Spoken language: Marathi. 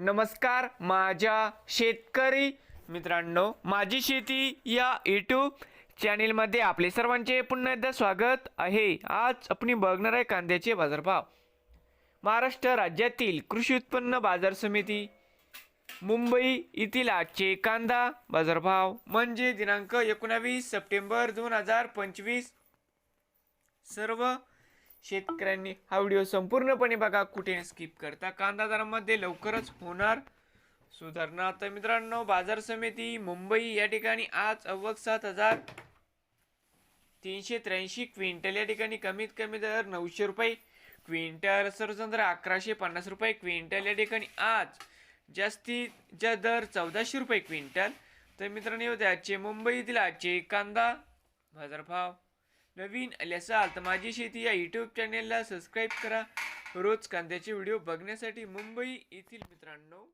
नमस्कार माझ्या शेतकरी मित्रांनो माझी शेती या यूट्यूब चॅनेलमध्ये आपले सर्वांचे पुन्हा एकदा स्वागत आहे. आज आपण बघणार आहे कांद्याचे बाजारभाव. महाराष्ट्र राज्यातील कृषी उत्पन्न बाजार समिती मुंबई येथील आजचे कांदा बाजारभाव म्हणजे दिनांक एकोणावीस सप्टेंबर दोन हजार पंचवीस. सर्व शेतकऱ्यांनी हा व्हिडिओ संपूर्णपणे बघा. कुठे स्किप करता कांदा दरामध्ये लवकरच होणार सुधारणा. तर मित्रांनो बाजार समिती मुंबई या ठिकाणी आज अव्वल सात हजार तीनशे त्र्याऐंशी क्विंटल या ठिकाणी कमीत कमी दर नऊशे रुपये क्विंटल सरचंद्र अकराशे पन्नास रुपये क्विंटल या ठिकाणी आज जास्तीत दर चौदाशे रुपये क्विंटल. तर मित्रांनो हे आजचे मुंबईतील आजचे कांदा बाजारभाव. नवीन आले असाल तर माझी शेती या यूट्यूब चॅनेलला सबस्क्राईब करा. रोज कांद्याचे व्हिडिओ बघण्यासाठी मुंबई येथील मित्रांनो.